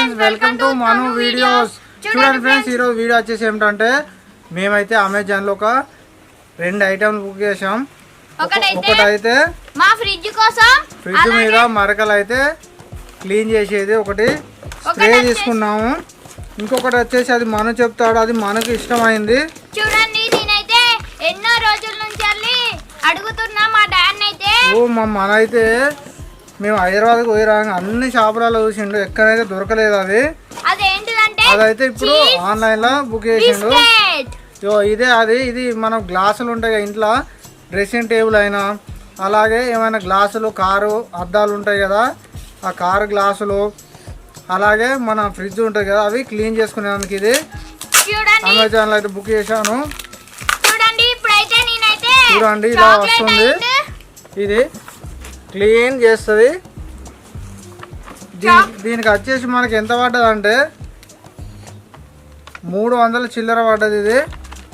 Friends welcome to Manu videos చూడండి friends ఈరోజు video వచ్చేసి ఏమిటంటే మేమైతే అమెజాన్లో ఒక రెండు ఐటమ్లు బుక్ చేసాం ఒక- ఒకటైతే మా ఫ్రిడ్జ్ కోసం ఫ్రిడ్జ్ మీద మరకలు అయితే క్లీన్ చేసేది ఒకటి స్ప్రే తీసుకున్నాము ఇంకొకటి వచ్చేసి అది మనం చెప్తాడు అది మనకు ఇష్టమైంది. చూడండి నేనైతే ఎన్నో రోజుల నుంచి అడుగుతున్నా మా డాడ్ అయితే ఓ మా మన అయితే మేము హైదరాబాద్కి పోయి రాగా అన్ని షాపులలో చూసిండు ఎక్కడైతే దొరకలేదు అది. అదైతే ఇప్పుడు ఆన్లైన్లో బుక్ చేసిండు. యో ఇదే అది ఇది మనం గ్లాసులు ఉంటాయి కదా ఇంట్లో డ్రెస్సింగ్ టేబుల్ అయినా అలాగే ఏమైనా గ్లాసులు కారు అద్దాలు ఉంటాయి కదా ఆ కారు గ్లాసులు అలాగే మన ఫ్రిడ్జ్ ఉంటుంది కదా అవి క్లీన్ చేసుకునేందుకు ఇది. అమెజాన్లో అయితే బుక్ చేశాను. చూడండి ఇలా వస్తుంది. ఇది క్లీన్ చేస్తుంది. దీనికి వచ్చేసి మనకి ఎంత పడ్డది అంటే మూడు వందల చిల్లర పడ్డది ఇది.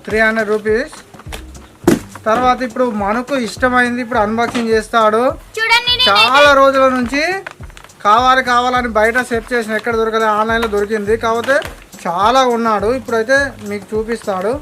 Three hundred rupees. తర్వాత ఇప్పుడు మనకు ఇష్టమైంది ఇప్పుడు అన్బాక్సింగ్ చేస్తాడు. చాలా రోజుల నుంచి కావాలి కావాలని బయట సెర్చ్ చేసిన ఎక్కడ దొరకలేదు ఆన్లైన్లో దొరికింది. కాకపోతే చాలా ఉన్నాడు ఇప్పుడైతే మీకు చూపిస్తాడు.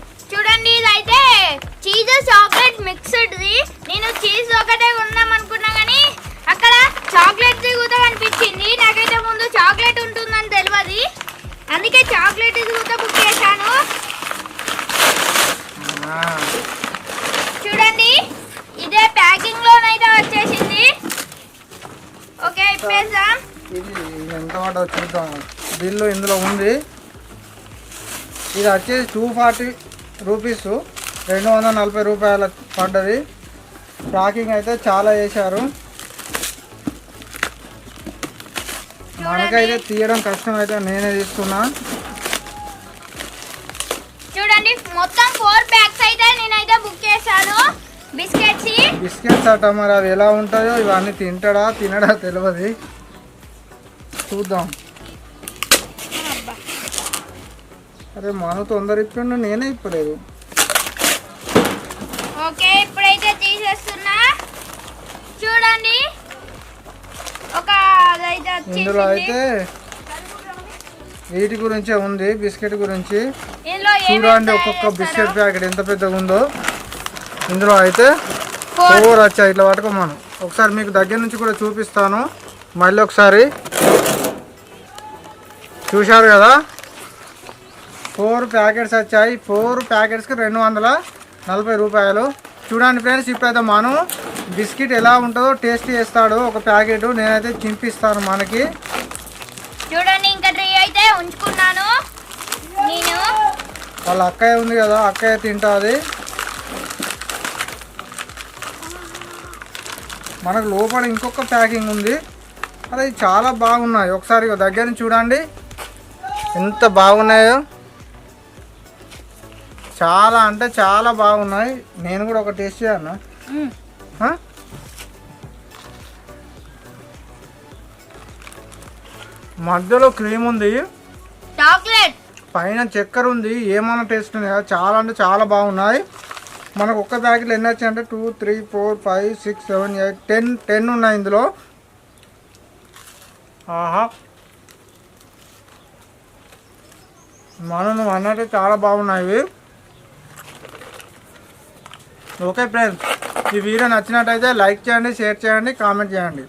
ఇది ఎంత పడ్డదో చూద్దాం. బిల్లు ఇందులో ఉంది. ఇది వచ్చేసి టూ ఫార్టీ రూపీస్ రెండు వందల నలభై రూపాయల పడ్డది. ప్యాకింగ్ అయితే చాలా వేశారు మనకైతే తీయడం కష్టం అయితే నేనే తీసుకున్నా చూడండి మొత్తం ఫోర్ ప్యాక్స్ అయితే నేనైతే బుక్ చేశాను. బిస్కెట్స్ బిస్కెట్స్ అట మరి అవి ఎలా ఉంటాయో ఇవన్నీ తింటాడా తినడా తెలియదు. చూద్దాం. అరే మన తొందర ఇప్పిండు నేనే ఇప్పలేదు. ఓకే ఇప్పుడైతే తీసేస్తున్నా. చూడండి. ఒక ఇందులో అయితే వీటి గురించే ఉంది బిస్కెట్ గురించి. చూడండి ఒక్కొక్క బిస్కెట్ ప్యాకెట్ ఎంత పెద్దగా ఉందో. ఇందులో అయితే. ఫోర్ వచ్చాయి ఇట్లా పట్టుకోమను. ఒకసారి మీకు దగ్గర నుంచి కూడా చూపిస్తాను. మళ్ళీ ఒకసారి చూశారు కదా? ఫోర్ ప్యాకెట్స్ వచ్చాయి. ఫోర్ ప్యాకెట్స్కి రెండు వందల నలభై రూపాయలు. చూడండి ఫ్రెండ్స్ ఇప్పుడైతే మనం బిస్కెట్ ఎలా ఉంటుందో టేస్ట్ చేస్తాడు. ఒక ప్యాకెట్ నేనైతే చింపిస్తాను మనకి. చూడండి ఇంకా త్రీ అయితే ఉంచుకున్నాను. నేను. వాళ్ళ అక్కయ్య ఉంది కదా అక్కయ్య తింటుంది. మనకు లోపల ఇంకొక ప్యాకింగ్ ఉంది. అది చాలా బాగున్నాయి. ఒకసారి దగ్గర చూడండి. ఎంత బాగున్నాయో. చాలా అంటే చాలా బాగున్నాయి. నేను కూడా ఒక టేస్ట్ చేయను? మధ్యలో క్రీమ్ ఉంది. చాక్లెట్. పైన చక్కెర ఉంది. ఏమైనా టేస్ట్ ఉన్నాయా చాలా అంటే చాలా బాగున్నాయి. మనకు ఒక్క ప్యాకెట్లు ఎన్ని వచ్చాయి అంటే two three four five six seven eight ten ten ఉన్నాయి ఇందులో. ఆహా. మనం నువ్వు అన్నట్టు చాలా బాగున్నాయి. ఓకే ఫ్రెండ్స్ ఈ వీడియో నచ్చినట్టయితే లైక్ చేయండి షేర్ చేయండి కామెంట్ చేయండి.